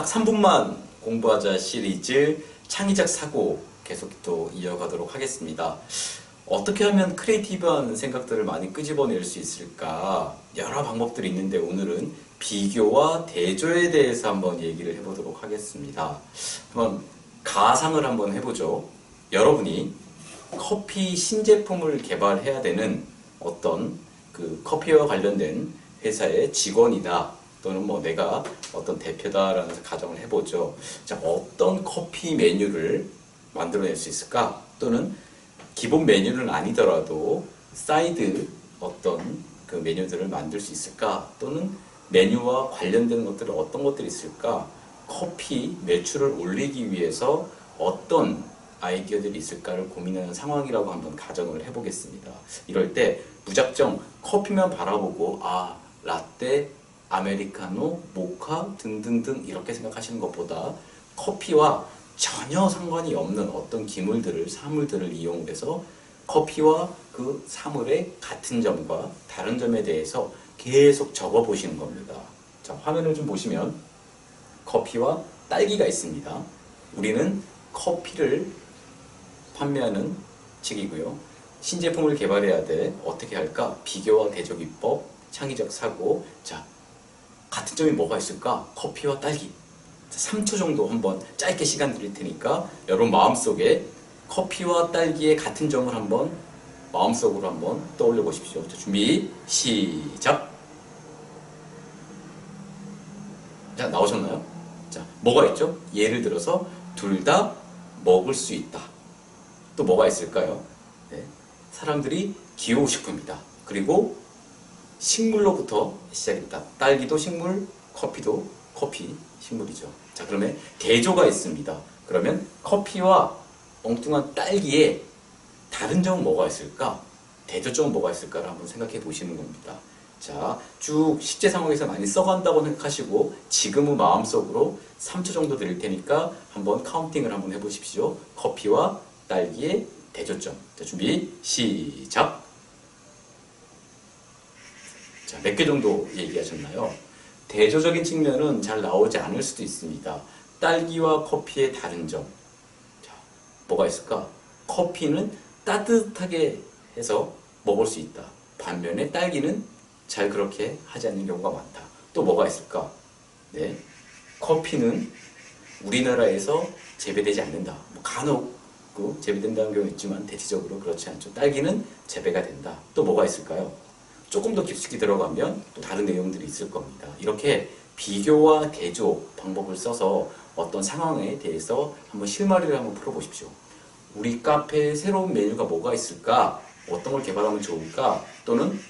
딱 3분만 공부하자 시리즈 창의적 사고 계속 또 이어가도록 하겠습니다. 어떻게 하면 크리에이티브한 생각들을 많이 끄집어낼 수 있을까? 여러 방법들이 있는데 오늘은 비교와 대조에 대해서 한번 얘기를 해보도록 하겠습니다. 한번 가상을 한번 해보죠. 여러분이 커피 신제품을 개발해야 되는 어떤 그 커피와 관련된 회사의 직원이다. 또는 뭐 내가 어떤 대표다라는 가정을 해보죠. 자, 어떤 커피 메뉴를 만들어낼 수 있을까? 또는 기본 메뉴는 아니더라도 사이드 어떤 그 메뉴들을 만들 수 있을까? 또는 메뉴와 관련된 것들은 어떤 것들이 있을까? 커피 매출을 올리기 위해서 어떤 아이디어들이 있을까를 고민하는 상황이라고 한번 가정을 해보겠습니다. 이럴 때 무작정 커피만 바라보고 아 라떼, 아메리카노, 모카 등등등 이렇게 생각하시는 것보다 커피와 전혀 상관이 없는 어떤 기물들을 사물들을 이용해서 커피와 그 사물의 같은 점과 다른 점에 대해서 계속 적어 보시는 겁니다. 자, 화면을 좀 보시면 커피와 딸기가 있습니다. 우리는 커피를 판매하는 측이고요. 신제품을 개발해야 돼. 어떻게 할까? 비교와 대조 기법, 창의적 사고. 자, 같은 점이 뭐가 있을까? 커피와 딸기. 3초 정도 한번 짧게 시간 드릴 테니까 여러분 마음속에 커피와 딸기의 같은 점을 한번 마음속으로 한번 떠올려 보십시오. 자, 준비, 시작! 자, 나오셨나요? 자, 뭐가 있죠? 예를 들어서 둘 다 먹을 수 있다. 또 뭐가 있을까요? 네. 사람들이 기호식품이다. 그리고 식물로부터 시작했다. 딸기도 식물, 커피도 커피, 식물이죠. 자, 그러면 대조가 있습니다. 그러면 커피와 엉뚱한 딸기에 다른 점은 뭐가 있을까? 대조점은 뭐가 있을까를 한번 생각해 보시는 겁니다. 자, 쭉 실제 상황에서 많이 써간다고 생각하시고 지금은 마음속으로 3초 정도 드릴 테니까 한번 카운팅을 한번 해보십시오. 커피와 딸기의 대조점. 자, 준비, 시작! 자, 몇 개 정도 얘기하셨나요? 대조적인 측면은 잘 나오지 않을 수도 있습니다. 딸기와 커피의 다른 점. 자, 뭐가 있을까? 커피는 따뜻하게 해서 먹을 수 있다. 반면에 딸기는 잘 그렇게 하지 않는 경우가 많다. 또 뭐가 있을까? 네. 커피는 우리나라에서 재배되지 않는다. 뭐 간혹 그 재배된다는 경우 있지만 대체적으로 그렇지 않죠. 딸기는 재배가 된다. 또 뭐가 있을까요? 조금 더 깊숙이 들어가면 또 다른 내용들이 있을 겁니다. 이렇게 비교와 대조 방법을 써서 어떤 상황에 대해서 한번 실마리를 한번 풀어보십시오. 우리 카페에 새로운 메뉴가 뭐가 있을까? 어떤 걸 개발하면 좋을까? 또는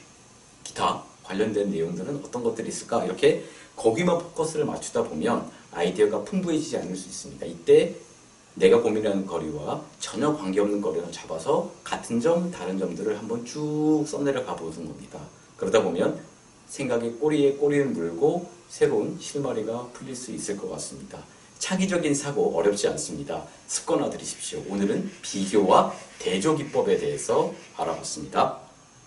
기타 관련된 내용들은 어떤 것들이 있을까? 이렇게 거기만 포커스를 맞추다 보면 아이디어가 풍부해지지 않을 수 있습니다. 이때 내가 고민하는 거리와 전혀 관계없는 거리를 잡아서 같은 점, 다른 점들을 한번 쭉 써내려 가보는 겁니다. 그러다 보면 생각의 꼬리에 꼬리를 물고 새로운 실마리가 풀릴 수 있을 것 같습니다. 창의적인 사고 어렵지 않습니다. 습관화 들이십시오. 오늘은 비교와 대조 기법에 대해서 알아봤습니다.